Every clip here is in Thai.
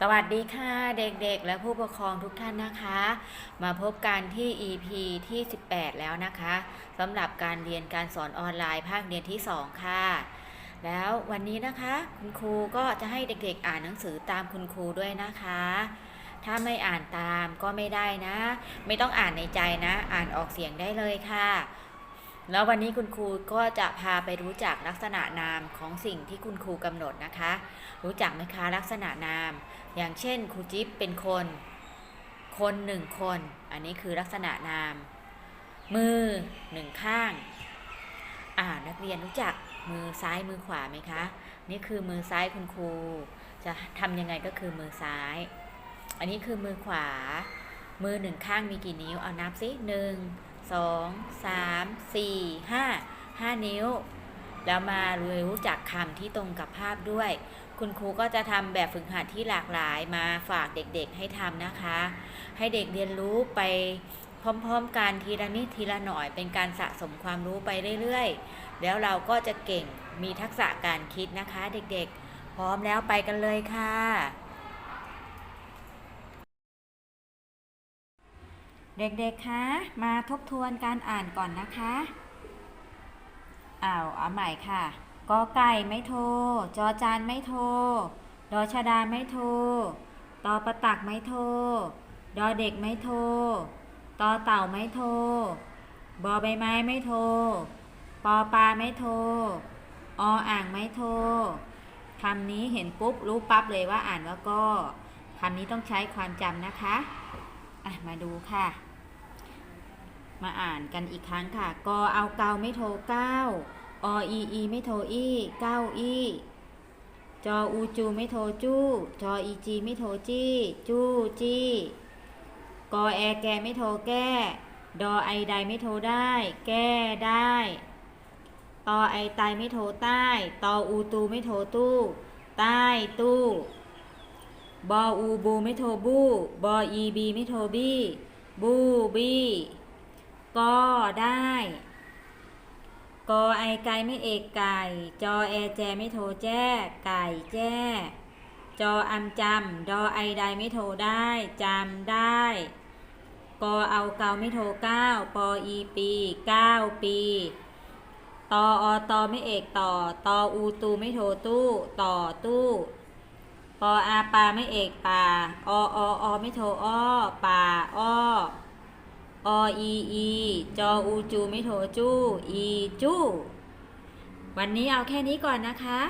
สวัสดีค่ะเด็กๆ และผู้ปกครองทุกท่านนะคะ มาพบกันที่ EP ที่ 18 แล้วนะคะสำหรับการเรียนการสอนออนไลน์ภาคเรียนที่ 2 ค่ะ แล้ววันนี้นะคะคุณครูก็จะให้เด็กๆ อ่านหนังสือตามคุณครูด้วยนะคะ ถ้าไม่อ่านตามก็ไม่ได้นะ ไม่ต้องอ่านในใจนะ อ่านออกเสียงได้เลยค่ะ แล้ววันนี้คุณครูก็จะพาไปรู้จักลักษณะนามของสิ่งที่คุณครูกำหนดนะคะ รู้จักไหมคะลักษณะนาม อย่างเช่นครูจิ๊บเป็นคน คนหนึ่งคน อันนี้คือลักษณะนาม มือหนึ่งข้างอ่านักเรียนรู้จักมือซ้ายมือขวาไหมคะ นี่คือมือซ้ายคุณครู จะทำยังไงก็คือมือซ้าย อันนี้คือมือขวา มือหนึ่งข้างมีกี่นิ้ว เอานับสิหนึ่ง สองสามสี่ห้าห้านิ้ว แล้วมารู้จักคำที่ตรงกับภาพด้วย คุณครูก็จะทำแบบฝึกหัดที่หลากหลายมาฝากเด็กๆให้ทำนะคะ ให้เด็กเรียนรู้ไปพร้อมๆกันทีละนิดทีละหน่อยเป็นการสะสมความรู้ไปเรื่อยๆ แล้วเราก็จะเก่งมีทักษะการคิดนะคะ เด็กๆ พร้อมแล้วไปกันเลยค่ะ เด็กๆ คะ มาทบทวนการอ่านก่อนนะคะ อ้าว เอาใหม่ค่ะ กอไก่ไม่โทร จอจานไม่โทร ดอชดาไม่โทร ตอประตักไม่โทร ดอเด็กไม่โทร ตอเต่าไม่โทร บอใบไม้ไม่โทร ปอปลาไม่โทร ออ่างไม่โทร คำนี้เห็นปุ๊บรู้ปั๊บเลยว่าอ่านว่าก็ คำนี้ต้องใช้ความจำนะคะ อะมาดูค่ะ มาอ่านกันอีกครั้งค่ะ กอเอาเกาไม่โทรเก้าออีอีไม่โทรอีเก้าอีจออูจูไม่โทรจู้จออีจีไม่โทรจี้ จู้จี้กอแอแกไม่โทรแก้ ดอไอใดไม่โทรได้ แก้ได้ตอไอไตไม่โทรใต้ ตออูตูไม่โทรตู้ ใต้ตู้ บออูบูไม่โทรบูบออีบีไม่โทรบี้บูบี้ก็ได้กอไอไก่ไม่เอกไก่ จอแอแจไม่โทรแจ้ไก่แจ้จออำจำดอไอใดไม่โทรได้จำได้กอเอาเกาไม่โทรเก้าปออีปีเก้าปีตออตอไม่เอกต่อตออูตูไม่โทรตู้ ต่อตู้ ออาปาไม่เอกป่าออออไม่โทอ้อป่าอ้อออีอีจออูจูไม่โทจู้อีจู้วันนี้เอาแค่นี้ก่อนนะคะ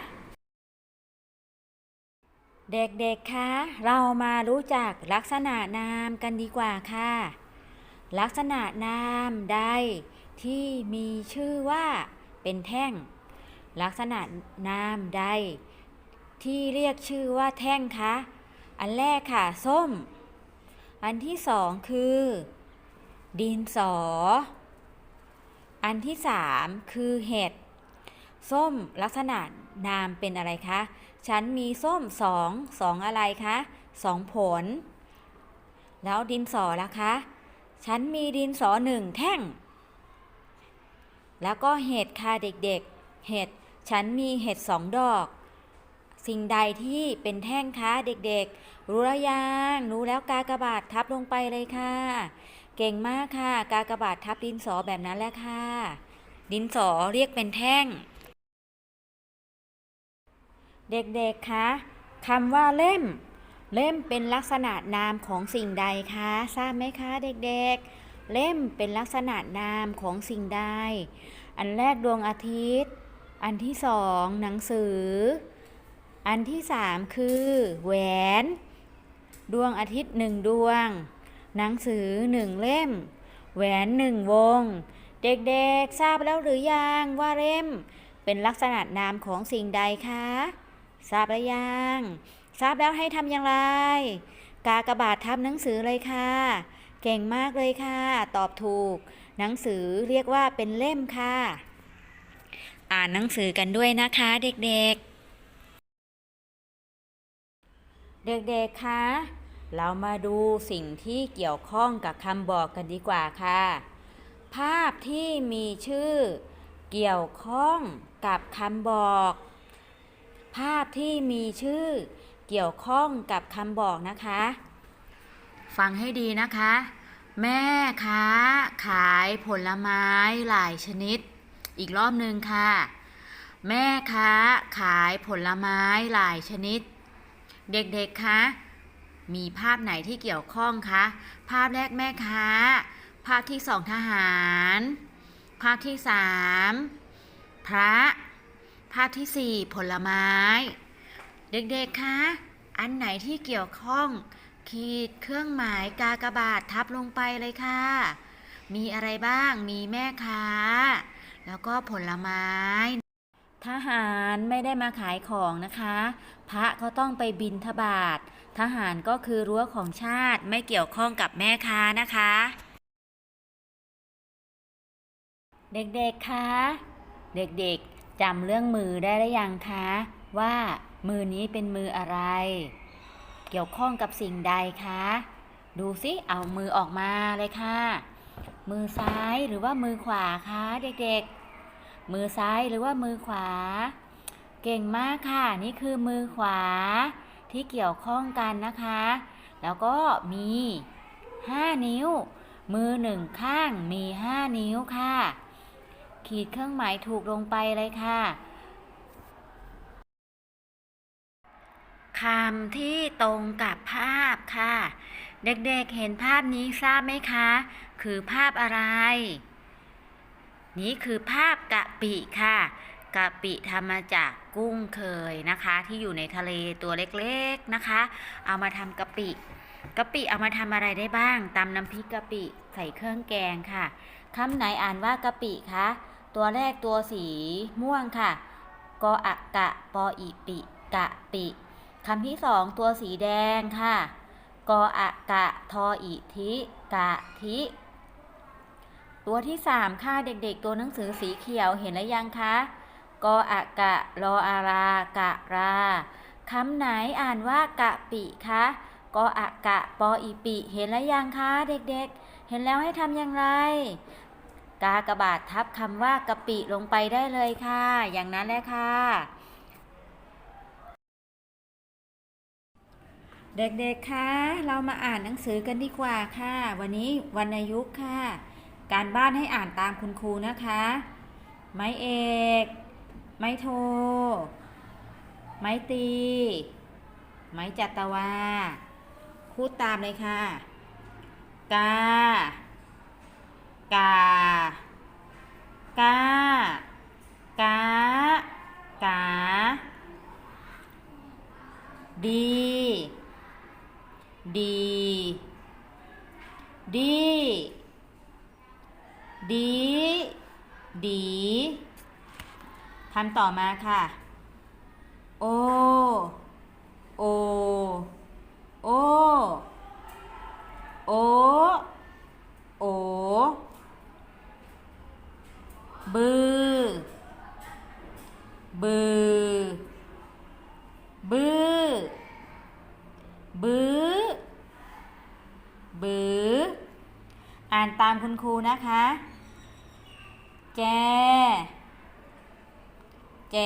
เด็กๆคะเรามารู้จักลักษณะนามกันดีกว่าค่ะ ลักษณะนามใดที่มีชื่อว่าเป็นแท่ง ลักษณะนามใด ที่เรียกชื่อว่าแท่งคะ อันแรกค่ะ ส้ม อันที่สองคือ ดินสอ อันที่สามคือเห็ด ส้มลักษณะนามเป็นอะไรคะ ฉันมีส้มสองสองอะไรคะสองผล แล้วดินสอล่ะคะ ฉันมีดินสอหนึ่งแท่ง แล้วก็เห็ดค่ะเด็กๆ เห็ด ฉันมีเห็ดสองดอก สิ่งใดที่เป็นแท่งคะเด็กๆ รู้แล้วยังรู้แล้วกากบาททับลงไปเลยค่ะ เก่งมากค่ะ กากบาททับดินสอแบบนั้นแหละค่ะ ดินสอเรียกเป็นแท่ง เด็กๆคะคำว่าเล่ม เล่มเป็นลักษณะนามของสิ่งใดคะทราบไหมคะเด็กๆ เล่มเป็นลักษณะนามของสิ่งใด อันแรกดวงอาทิตย์ อันที่สองหนังสือ อันที่สามคือแหวน ดวงอาทิตย์หนึ่งดวง หนังสือหนึ่งเล่ม แหวนหนึ่งวง เด็กๆทราบแล้วหรือยังว่าเล่ม เป็นลักษณะนามของสิ่งใดคะ ทราบแล้วยังทราบแล้วให้ทำอย่างไร กากระบาททับหนังสือเลยค่ะ เก่งมากเลยค่ะ ตอบถูก หนังสือเรียกว่าเป็นเล่มค่ะ อ่านหนังสือกันด้วยนะคะเด็กๆ เด็กๆ คะ เรามาดูสิ่งที่เกี่ยวข้องกับคำบอกกันดีกว่าค่ะ ภาพที่มีชื่อ เกี่ยวข้องกับคำบอก ภาพที่มีชื่อ เกี่ยวข้องกับคำบอกนะคะ ฟังให้ดีนะคะ แม่ค้าขายผลไม้หลายชนิด อีกรอบหนึ่งค่ะ แม่ค้าขายผลไม้หลายชนิด เด็กๆ คะ มีภาพไหนที่เกี่ยวข้องคะ ภาพแรกแม่ค้า ภาพที่สองทหาร ภาพที่สามพระ ภาพที่สี่ผลไม้ เด็กๆ คะ อันไหนที่เกี่ยวข้อง ขีดเครื่องหมายกากบาททับลงไปเลยค่ะ มีอะไรบ้าง มีแม่ค้า แล้วก็ผลไม้ ทหารไม่ได้มาขายของนะคะ พระเขาต้องไปบินทบาท ทหารก็คือรั้วของชาติไม่เกี่ยวข้องกับแม่ค้านะคะ เด็กๆคะเด็กๆจำเรื่องมือได้หรือยังคะ ว่ามือนี้เป็นมืออะไร เกี่ยวข้องกับสิ่งใดคะ ดูสิเอามือออกมาเลยค่ะ มือซ้ายหรือว่ามือขวาคะเด็กๆ มือซ้ายหรือว่ามือขวา เก่งมากค่ะ นี่คือมือขวาที่เกี่ยวข้องกันนะคะ แล้วก็มี 5 นิ้ว มือหนึ่งข้างมี 5 นิ้วค่ะ ขีดเครื่องหมายถูกลงไปเลยค่ะคำที่ตรงกับภาพค่ะ เด็กๆเห็นภาพนี้ทราบไหมคะ คือภาพอะไร นี่คือภาพกะปิค่ะ กะปิทำมาจากกุ้งเคยนะคะ ที่อยู่ในทะเลตัวเล็กๆนะคะ เอามาทำกะปิกะปิเอามาทำอะไรได้บ้างตำน้ำพริกกะปิใส่เครื่องแกงค่ะคำไหนอ่านว่ากะปิคะตัวแรกตัวสีม่วงค่ะกออะกะปออีปิกะปิคำที่สองตัวสีแดงค่ะกออะกะทออีทิกะทิ ตัวที่สามค่ะเด็กๆ ตัวหนังสือสีเขียวเห็นแล้วยังคะกออะกะรออารากะราคำไหนอ่านว่ากะปิคะกออะกะปออีปิ เห็นแล้วยังคะเด็กๆ เห็นแล้วให้ทำอย่างไร กากระบาดทับคำว่ากะปิลงไปได้เลยค่ะ อย่างนั้นแหละค่ะ เด็กๆ คะ เรามาอ่านหนังสือกันดีกว่าค่ะ วันนี้วรรณยุกต์ค่ะ การบ้านให้อ่านตามคุณครูนะคะ ไม้เอก ไม้โท ไม้ตี ไม้จัตวา พูดตามเลยค่ะ กา กา กา กา กา ดี ดี ดี ดีดีคำต่อมาค่ะ โอ โอ โอ โอ โอ บือ บือ บือ บือ บือ อ่านตามคุณครูนะคะ แจ แจ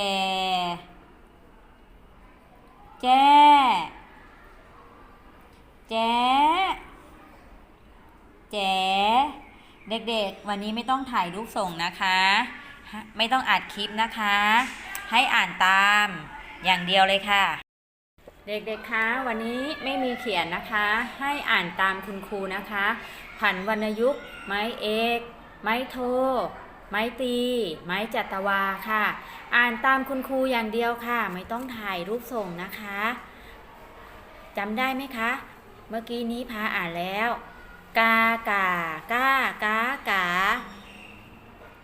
แจ แจ แจ เด็กๆ วันนี้ไม่ต้องถ่ายรูปส่งนะคะ ไม่ต้องอัดคลิปนะคะ ให้อ่านตามอย่างเดียวเลยค่ะ เด็กๆ คะ วันนี้ไม่มีเขียนนะคะ ให้อ่านตามคุณครูนะคะ ผันวรรณยุกต์ไม้เอก ไม้โท ไม้ตี ไม้จัตวาค่ะ อ่านตามคุณครูอย่างเดียวค่ะ ไม่ต้องถ่ายรูปส่งนะคะจำได้ไหมคะ เมื่อกี้นี้พาอ่านแล้ว กากากากากา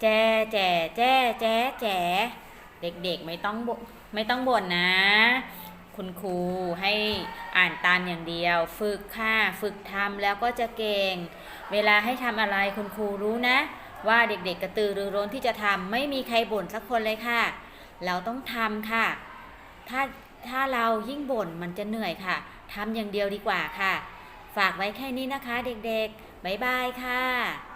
แจแจแจแจแจเด็กๆไม่ต้องไม่ต้องบ่นนะ คุณครูให้อ่านตามอย่างเดียว ฝึกค่ะ ฝึกทำแล้วก็จะเก่ง เวลาให้ทำอะไรคุณครูรู้นะ ว่าเด็กๆกระตือรือร้นที่จะทำไม่มีใครบ่นสักคนเลยค่ะ เราต้องทำค่ะ ถ้าถ้าเรายิ่งบ่นมันจะเหนื่อยค่ะทำอย่างเดียวดีกว่าค่ะ ฝากไว้แค่นี้นะคะเด็กๆบ๊ายบายค่ะ